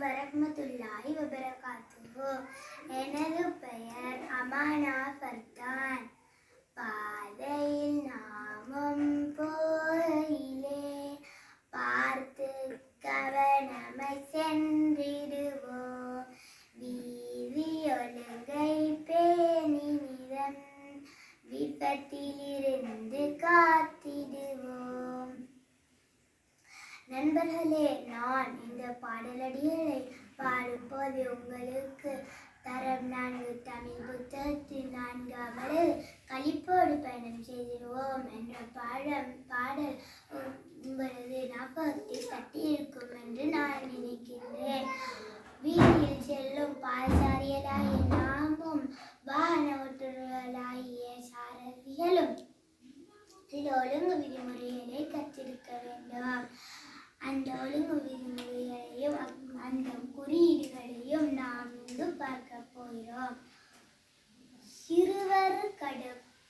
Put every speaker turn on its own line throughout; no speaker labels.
வரஹ்மத்துல்லாஹி வபரகாத்துஹு. எனது பெயர் அமானா பர்தான் பாதையில் நாமும் போயிலே பார்த்து கவனமை சென்றிடுவோம். வீதி ஒழுங்கை பேணி நிறம் விபத்திலிருந்து காத்து நண்பர்களே நான் இந்த பாடலடிகளை பாடும்போது உங்களுக்கு தரம் நான்கு தமிழ் புத்தகத்தின் நான்காவது கழிப்போடு பயணம் செய்திருவோம் என்ற பாடம் பாடல் உங்களது ஞாபகத்தில் கட்டியிருக்கும் என்று நான் நினைக்கின்றேன் வீதியில் செல்லும் பாதசாரியராகிய நாமும் வாகன ஓட்டுநர்களாகிய சாரதிகளும் சில ஒழுங்கு விதிமுறைகளை கற்றிருக்க வேண்டும் அந்த ஒழுங்கு விதிமுறைகளையும் அக்- அந்த குறியீடுகளையும் நாம் இங்கு பார்க்க போகிறோம் சிறுவர் கட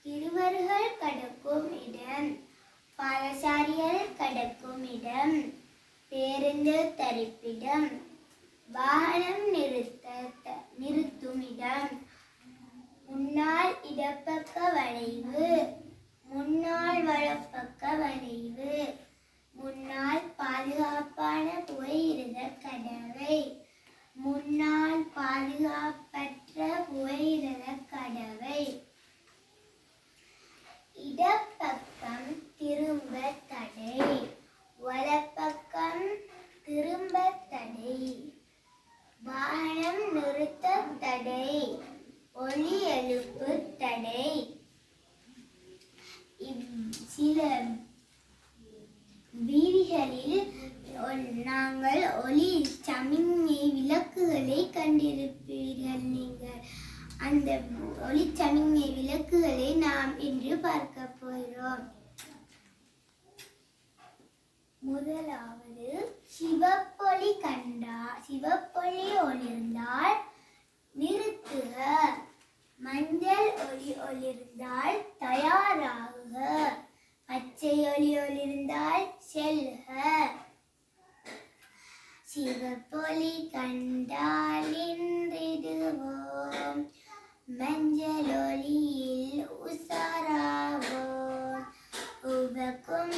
சிறுவர்கள் கடக்கும் இடம். பாதசாரிகள் கடக்கும் இடம். பேருந்து தரிப்பிடம். வாகனம் நிறுத்த த- நிறுத்தும் இடம். முன்னால் இடப்பக்க வளைவு. முன்னால் வலப்பக்க வளைவு. முன்னால் பாதுகாப்பான புகையிரத கடவை வீடுகளில் நாங்கள் ஒளி சமிஞ்சை விளக்குகளை கண்டிருப்பீர்கள் நீங்கள். அந்த ஒளி சமிஞ்சை விளக்குகளை நாம் இன்று பார்க்க போகிறோம். முதலாவது சிவப்பொலி கண்டா சிவப்பொலி ஒளிர்ந்தால் ശിവപ്പൊലി കണ്ടാലിന്തിരുവോം മഞ്ചലൊലിയിൽ ഉസാറാവോ? ഉവക്കും